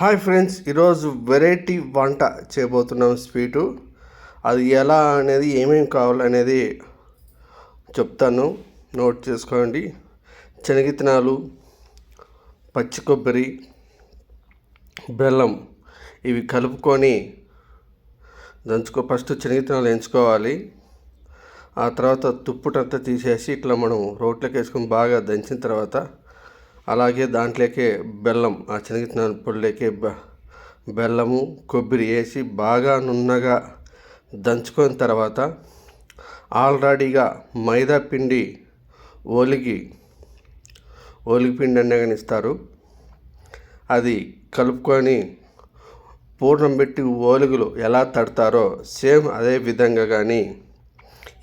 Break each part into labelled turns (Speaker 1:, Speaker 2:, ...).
Speaker 1: Hi friends ఈరోజు variety వంట చేయబోతున్నాం స్వీటు. అది ఎలా అనేది ఏమేమి కావాలనేది చెప్తాను. నోట్ చేసుకోండి. శనగిత్తనాలు పచ్చి కొబ్బరి బెల్లం ఇవి కలుపుకొని దంచుకో ఫస్ట్ శనగిత్తనాలు ఎంచుకోవాలి. ఆ తర్వాత తుప్పుటంతా తీసేసి ఇట్లా మనం రోట్లోకి వేసుకొని బాగా దంచిన తర్వాత అలాగే దాంట్లోకే బెల్లం ఆ శనగిత్తనాల పొడిలోకే బెల్లము కొబ్బరి వేసి బాగా నున్నగా దంచుకున్న తర్వాత ఆల్రెడీగా మైదా పిండి ఓలిగి ఓలిగి పిండి అనే కానీ ఇస్తారు. అది కలుపుకొని పూర్ణం పెట్టి ఓలుగులు ఎలా తడతారో సేమ్ అదే విధంగా కానీ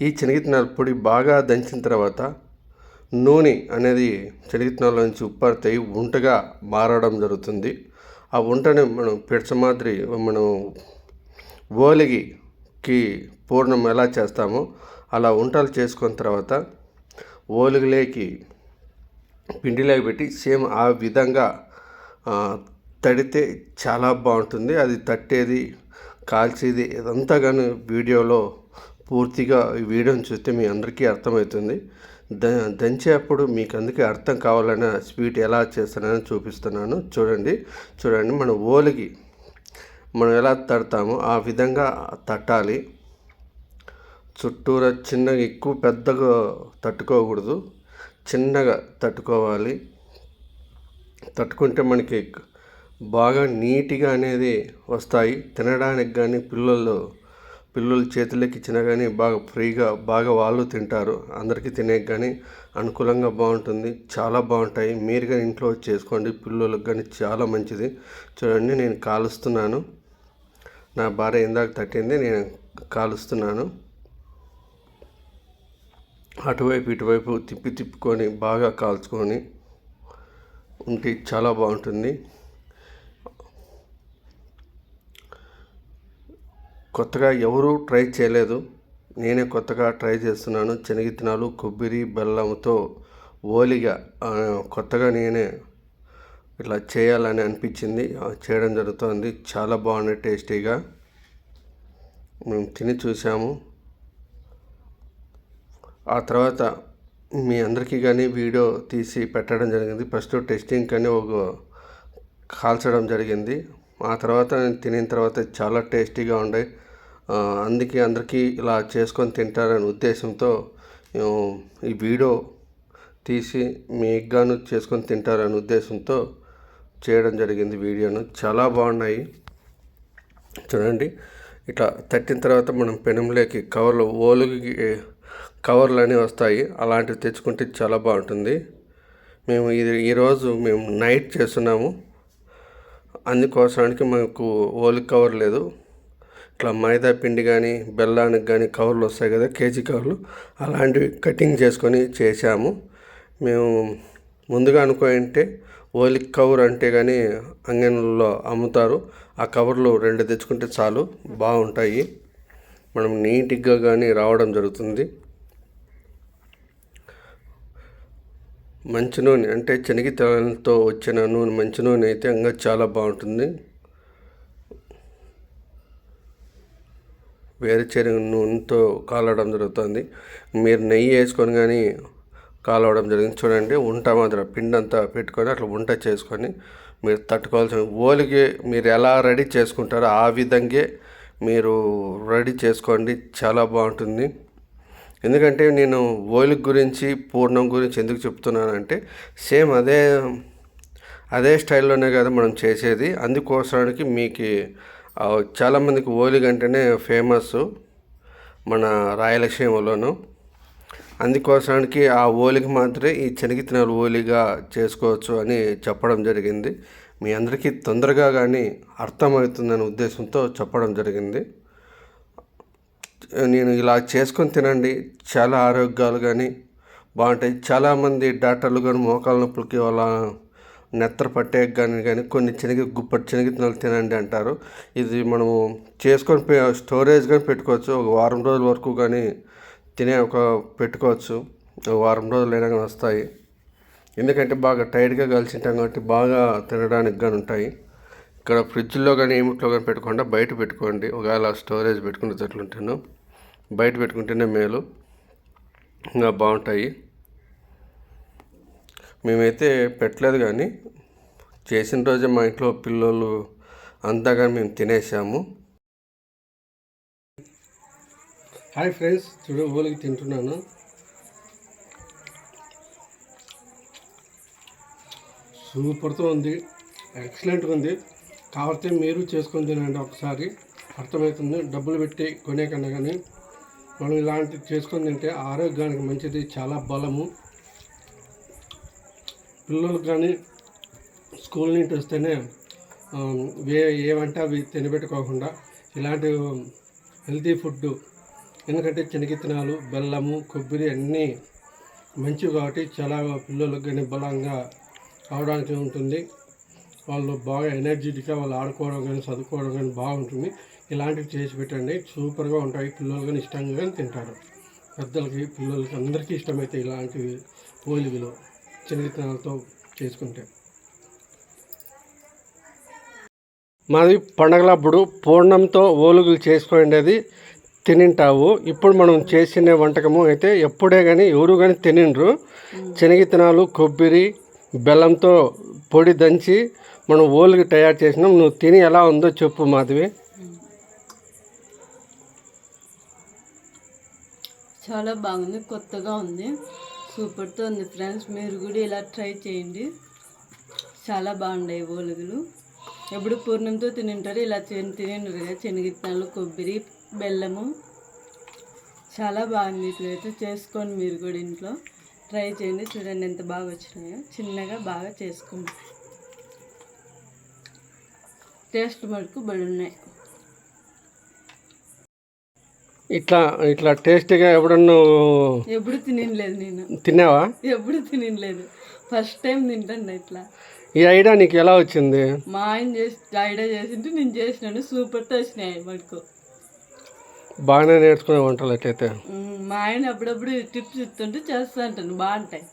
Speaker 1: ఈ శనగిత్తనాల పొడి బాగా దంచిన తర్వాత నూనె అనేది శనగిత్తనాల నుంచి ఉప్పడతాయి ఉంటగా మారడం జరుగుతుంది. ఆ ఉంటని మనం పిడచ మాదిరి మనం ఓలిగికి పూర్ణం ఎలా చేస్తామో అలా ఉంటలు చేసుకున్న తర్వాత ఓలిగలేకి పిండిలోకి పెట్టి సేమ్ ఆ విధంగా తడితే చాలా బాగుంటుంది. అది తట్టేది కాల్చేది ఇదంతా కానీ వీడియోలో పూర్తిగా ఈ వీడియోని చూస్తే మీ అందరికీ అర్థమవుతుంది. ద దంచేటప్పుడు మీకు అందుకే అర్థం కావాలన్న స్వీట్ ఎలా చేస్తానని చూపిస్తున్నాను. చూడండి చూడండి మన ఓలికి మనం ఎలా తడతామో ఆ విధంగా తట్టాలి. చుట్టూరా చిన్నగా ఎక్కువ పెద్దగా తట్టుకోకూడదు. చిన్నగా తట్టుకోవాలి. తట్టుకుంటే మనకి బాగా నీట్గా అనేది వస్తాయి. తినడానికి కానీ పిల్లలు పిల్లలు చేతులకి ఇచ్చినా కానీ బాగా ఫ్రీగా బాగా వాళ్ళు తింటారు. అందరికీ తినే కానీ అనుకూలంగా బాగుంటుంది. చాలా బాగుంటాయి. మీరు కానీ ఇంట్లో చేసుకోండి. పిల్లలకు కానీ చాలా మంచిది. చూడండి నేను కాలుస్తున్నాను. నా భార్య ఇందాక తట్టింది. నేను కాలుస్తున్నాను. అటువైపు ఇటువైపు తిప్పి తిప్పుకొని బాగా కాల్చుకొని ఉంటే చాలా బాగుంటుంది. కొత్తగా ఎవరూ ట్రై చేయలేదు. నేనే కొత్తగా ట్రై చేస్తున్నాను. శనగిత్తనాలు కొబ్బరి బెల్లంతో ఓలిగా కొత్తగా నేనే ఇట్లా చేయాలని అనిపించింది. చేయడం జరుగుతుంది. చాలా బాగుంది టేస్టీగా. మేము తిని చూసాము ఆ తర్వాత మీ అందరికీ కానీ వీడియో తీసి పెట్టడం జరిగింది. ఫస్ట్ టెస్టింగ్ కానీ ఒక కాల్చడం జరిగింది. ఆ తర్వాత తినిన తర్వాత చాలా టేస్టీగా ఉండే. అందుకే అందరికీ ఇలా చేసుకొని తింటారనే ఉద్దేశంతో ఈ వీడియో తీసి మీకు గాను చేసుకొని తింటారనే ఉద్దేశంతో చేయడం జరిగింది వీడియోను. చాలా బాగున్నాయి. చూడండి ఇట్లా తట్టిన తర్వాత మనం పెనంలోకి కవర్లు ఓలుగి కవర్లు అనేవి వస్తాయి. అలాంటివి తెచ్చుకుంటే చాలా బాగుంటుంది. మేము ఇది ఈరోజు మేము నైట్ చేస్తున్నాము. అందుకోసానికి మాకు ఓలి కవర్ లేదు. ఇట్లా మైదా పిండి కానీ బెల్లానికి కానీ కవర్లు వస్తాయి కదా కేజీ కవర్లు అలాంటివి కటింగ్ చేసుకొని చేసాము మేము ముందుగా అనుకోంటే ఓలిక్ కవర్ అంటే కానీ అంగన్లో అమ్ముతారు. ఆ కవర్లు రెండు తెచ్చుకుంటే చాలు బాగుంటాయి. మనం నీట్గా కానీ రావడం జరుగుతుంది. మంచి నూనె అంటే శనగిత్తనాలతో వచ్చిన నూనె మంచి నూనె అయితే ఇంకా చాలా బాగుంటుంది. వేరే చెరుగు నూనెతో కాలవడం జరుగుతుంది. మీరు నెయ్యి వేసుకొని కానీ కాలవడం జరిగింది చూడండి ఉంట మాత్రం పిండి అంతా పెట్టుకొని అట్లా ఉంట చేసుకొని మీరు తట్టుకోవాల్సిన ఓలికి మీరు ఎలా రెడీ చేసుకుంటారో ఆ విధంగా మీరు రెడీ చేసుకోండి చాలా బాగుంటుంది. ఎందుకంటే నేను ఓలిక్ గురించి పూర్ణం గురించి ఎందుకు చెప్తున్నానంటే సేమ్ అదే అదే స్టైల్లోనే కదా మనం చేసేది. అందుకోసానికి మీకు చాలామందికి ఓలిగ అంటేనే ఫేమస్ మన రాయలసీమలోను. అందుకోసానికి ఆ ఓలికి మాత్రమే ఈ శనగిత్తనాలు ఓలిగా చేసుకోవచ్చు అని చెప్పడం జరిగింది. మీ అందరికీ తొందరగా కానీ అర్థమవుతుందనే ఉద్దేశంతో చెప్పడం జరిగింది. నేను ఇలా చేసుకొని తినండి. చాలా ఆరోగ్యాలు కానీ బాగుంటాయి. చాలామంది డాక్టర్లు కానీ మోకాల నొప్పులకి వాళ్ళ నెత్తర పట్టే కానీ కానీ కొన్ని శనగ గుప్పటి శనగిత్తనాలు తినండి అంటారు. ఇది మనము చేసుకొని స్టోరేజ్ కానీ పెట్టుకోవచ్చు. ఒక వారం రోజుల వరకు కానీ తినే ఒక పెట్టుకోవచ్చు. వారం రోజులు అయినా కానీ వస్తాయి. ఎందుకంటే బాగా టైట్గా కలిసింటాం కాబట్టి బాగా తినడానికి కానీ ఉంటాయి. ఇక్కడ ఫ్రిడ్జ్లో కానీ ఏమిట్లో కానీ పెట్టుకోకుండా బయట పెట్టుకోండి. ఒకవేళ స్టోరేజ్ పెట్టుకునేటట్లుంటాను. బయట పెట్టుకుంటేనే మేలు. ఇంకా బాగుంటాయి. మేమైతే పెట్టలేదు కానీ చేసిన రోజే మా ఇంట్లో పిల్లలు అంతా కానీ మేము తినేసాము. హాయ్ ఫ్రెండ్స్ చూడు తింటున్నాను. సూపర్తో ఉంది ఎక్సలెంట్గా ఉంది. కాకపోతే మీరు చేసుకొని తినండి ఒకసారి. అర్థమవుతుంది డబ్బులు పెట్టి కొనే కన్నా కానీ. మనం ఇలాంటివి చేసుకొని తింటే ఆరోగ్యానికి మంచిది చాలా బలము. పిల్లలు కానీ స్కూల్ నుంచి వస్తేనే వే ఏమంటే అవి తినబెట్టుకోకుండా ఇలాంటి హెల్తీ ఫుడ్ ఎందుకంటే శనగిత్తనాలు బెల్లము కొబ్బరి అన్నీ మంచివి కాబట్టి చాలా పిల్లలకు కానీ బలంగా అవడానికి ఉంటుంది. వాళ్ళు బాగా ఎనర్జెటిక్గా వాళ్ళు ఆడుకోవడం కానీ చదువుకోవడం కానీ బాగుంటుంది. ఇలాంటివి చేసి పెట్టండి. సూపర్గా ఉంటాయి. పిల్లలు కానీ ఇష్టంగా కానీ తింటారు. పెద్దలకి పిల్లలకి అందరికీ ఇష్టమైతే ఇలాంటివి పోలికలు శనగిత్తనాలతో చేసుకుంటే. మాది పండగలప్పుడు పూర్ణంతో ఓలుగులు చేసుకునేది తినింటావు. ఇప్పుడు మనం చేసిన వంటకము అయితే ఎప్పుడే కానీ ఎవరు కానీ తినిండ్రు. శనగిత్తనాలు కొబ్బరి బెల్లంతో పొడి దంచి మనం ఓలుగు తయారు చేసినాం నువ్వు తిని ఎలా ఉందో చెప్పు మాధవి.
Speaker 2: చాలా బాగుంది కొత్తగా ఉంది. సూపర్తో ఉంది ఫ్రెండ్స్ మీరు కూడా ఇలా ట్రై చేయండి. చాలా బాగున్నాయి ఓలుగులు. ఎప్పుడు పూర్ణంతో తినింటారు ఇలా తిని తినింటారు కదా శనగిత్తనాలు కొబ్బరి బెల్లము. చాలా బాగుంది ఇట్లయితే చేసుకోండి మీరు కూడా ఇంట్లో. ట్రై చేయండి చూడండి ఎంత బాగా వచ్చినాయో. చిన్నగా బాగా చేసుకోండి. టేస్ట్ మటుకు బడి ఉన్నాయి
Speaker 1: ఇట్లా ఇట్లా టేస్టీగా ఎప్పుడన్నా
Speaker 2: ఎప్పుడు తినలేదు నేను.
Speaker 1: తిన్నావా?
Speaker 2: ఎప్పుడు తినలేదు ఫస్ట్ టైం తింటాను ఇట్లా.
Speaker 1: ఈ ఐడియా నీకు ఎలా వచ్చింది?
Speaker 2: మా ఆయన చేసి ఐడియా చేసింటే నేను చేసినాను. సూపర్తో వచ్చినాయి మటుకు.
Speaker 1: బాగానే నేర్చుకునే వంటలు అట్లయితే
Speaker 2: మా ఆయన అప్పుడప్పుడు టిప్స్ ఇస్తుంటే చేస్తా అంటాను. బాగుంటాయి.